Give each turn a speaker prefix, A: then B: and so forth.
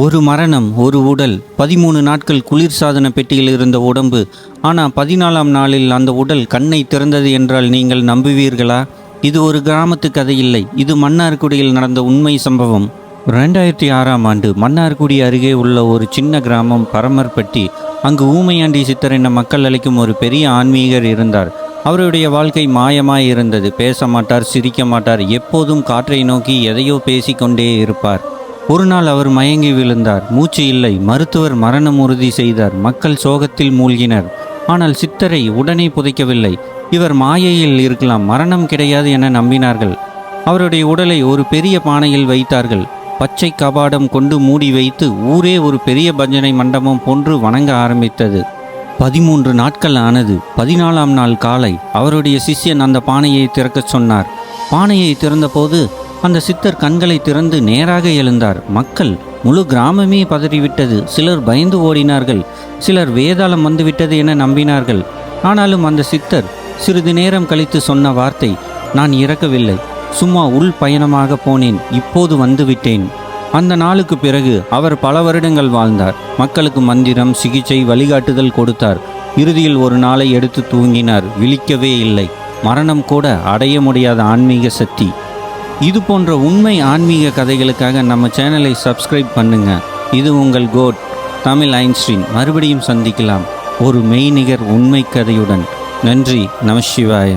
A: ஒரு மரணம் ஒரு உடல் பதிமூணு நாட்கள் குளிர்சாதன பெட்டியில் இருந்த உடம்பு. ஆனால் பதினாலாம் நாளில் அந்த உடல் கண்ணை திறந்தது என்றால் நீங்கள் நம்புவீர்களா? இது ஒரு கிராமத்து கதை இல்லை இது மன்னார்குடியில் நடந்த உண்மை சம்பவம். ரெண்டாயிரத்தி ஆறாம் ஆண்டு மன்னார்குடி அருகே உள்ள ஒரு சின்ன கிராமம் பரமர்பட்டி அங்கு ஊமையாண்டி சித்தர் என மக்கள் அழைக்கும் ஒரு பெரிய ஆன்மீகர் இருந்தார். அவருடைய வாழ்க்கை மாயமாய் இருந்தது. பேச மாட்டார் சிரிக்க மாட்டார். எப்போதும் காற்றை நோக்கி எதையோ பேசிக்கொண்டே இருப்பார். ஒரு நாள் அவர் மயங்கி விழுந்தார். மூச்சு இல்லை. மருத்துவர் மரணம் உறுதி செய்தார். மக்கள் சோகத்தில் மூழ்கினர். ஆனால் சித்தரை உடனே புதைக்கவில்லை. இவர் மாயையில் இருக்கலாம். மரணம் கிடையாது என நம்பினார்கள். அவருடைய உடலை ஒரு பெரிய பானையில் வைத்தார்கள். பச்சை கபாடம் கொண்டு மூடி வைத்து ஊரே ஒரு பெரிய பஜனை மண்டபம் போன்று வணங்க ஆரம்பித்தது. பதிமூன்று நாட்கள் ஆனது. பதினாலாம் நாள் காலை அவருடைய சிஷ்யன் அந்த பானையை திறக்கச் சொன்னார். பானையை திறந்தபோது அந்த சித்தர் கண்களை திறந்து நேராக எழுந்தார். மக்கள் முழு கிராமமே பதறிவிட்டது. சிலர் பயந்து ஓடினார்கள். சிலர் வேதாளம் வந்துவிட்டது என நம்பினார்கள். ஆனாலும் அந்த சித்தர் சிறிது நேரம் கழித்து சொன்ன வார்த்தை நான் இறக்கவில்லை. சும்மா உள் பயணமாக போனேன். இப்போது வந்துவிட்டேன். அந்த நாளுக்கு பிறகு அவர் பல வருடங்கள் வாழ்ந்தார். மக்களுக்கு மந்திரம் சிகிச்சை வழிகாட்டுதல் கொடுத்தார். இறுதியில் ஒரு நாளை எடுத்து தூங்கினார். விழிக்கவே இல்லை. மரணம் கூட அடைய முடியாத ஆன்மீக சக்தி. இது போன்ற உண்மை ஆன்மீக கதைகளுக்காக நம்ம சேனலை சப்ஸ்கிரைப் பண்ணுங்க. இது உங்கள் கோட் தமிழ் ஐன்ஸ்டீன். மறுபடியும் சந்திக்கலாம். ஒரு மெய்நிகர் உண்மை கதையுடன். நன்றி நம சிவாய.